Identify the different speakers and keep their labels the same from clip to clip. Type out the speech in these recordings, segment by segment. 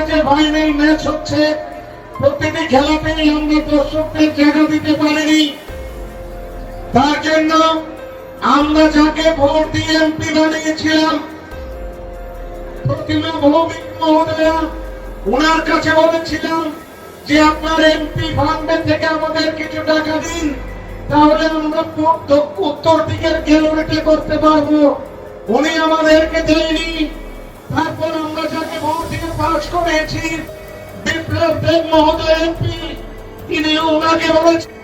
Speaker 1: যে final match হচ্ছে। প্রতিটি খেলাতেই আমরা দর্শকদের জায়গা দিতে পারিনি। তার জন্য আমরা যাকে ভোট দিয়ে এমপি বানিয়েছিলাম ওনার কাছে বলেছিলাম যে, আপনার এমপি ফান্ডের থেকে আমাদের কিছু টাকা দিন, তাহলে আমরা উত্তর- দিকের গ্যালারিতে করতে পারব। উনি আমাদেরকে দেয়নি। তারপর পাস করেছি, বিপ্লব মহোদয় এমপি, তিনি ওনাকে বলেছেন,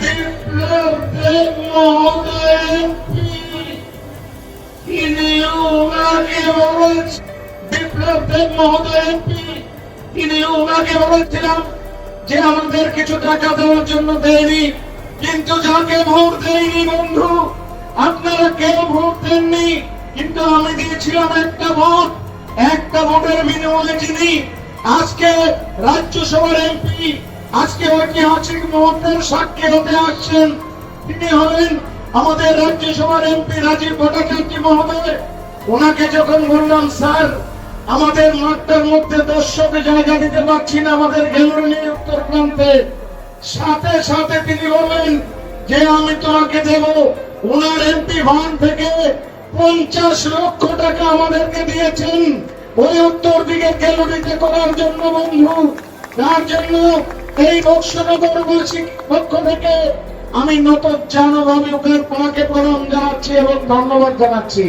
Speaker 1: বিপ্লব মহোদয় এমপি, তিনি ওনাকে বলেছেন, বিপ্লব মহোদয় এমপি, তিনি ওনাকে বলেছিলাম যে আমাদের কিছু টাকা দেওয়ার জন্য দেয়নি, কিন্তু যাকে ভোট দেয়নি বন্ধু, আপনারা কেউ ভোট দেননি, কিন্তু আমি দিয়েছিলাম একটা ভোট। একটা ভোটের বিনিময়ে যিনি আজকে রাজ্যসভার এমপি, আজকে ঐতিহাসিক মুহূর্তের সাক্ষী হতে আসছেন, তিনি হলেন আমাদের রাজ্যসভার এমপি রাজীব ভট্টাচার্য মহোদয়। ওনাকে যখন বললাম, স্যার, আমাদের মাঠটার মধ্যে দর্শকে জায়গা দিতে পারছি না, আমাদের গ্যালারি উত্তর প্রান্তে। সাথে সাথে তিনি বলেন যে আমি তোমাকে দেব, ওনার এমপি ভান থেকে পঞ্চাশ লক্ষ টাকা আমাদেরকে দিয়েছেন। ওই উত্তর দিকে ক্যালোরিতে করার জন্য বন্ধু। তার জন্য এই বৎসরগরবাসী পক্ষ থেকে আমি নতুন আমি ওকে তোমাকে প্রণাম জানাচ্ছি এবং ধন্যবাদ জানাচ্ছি।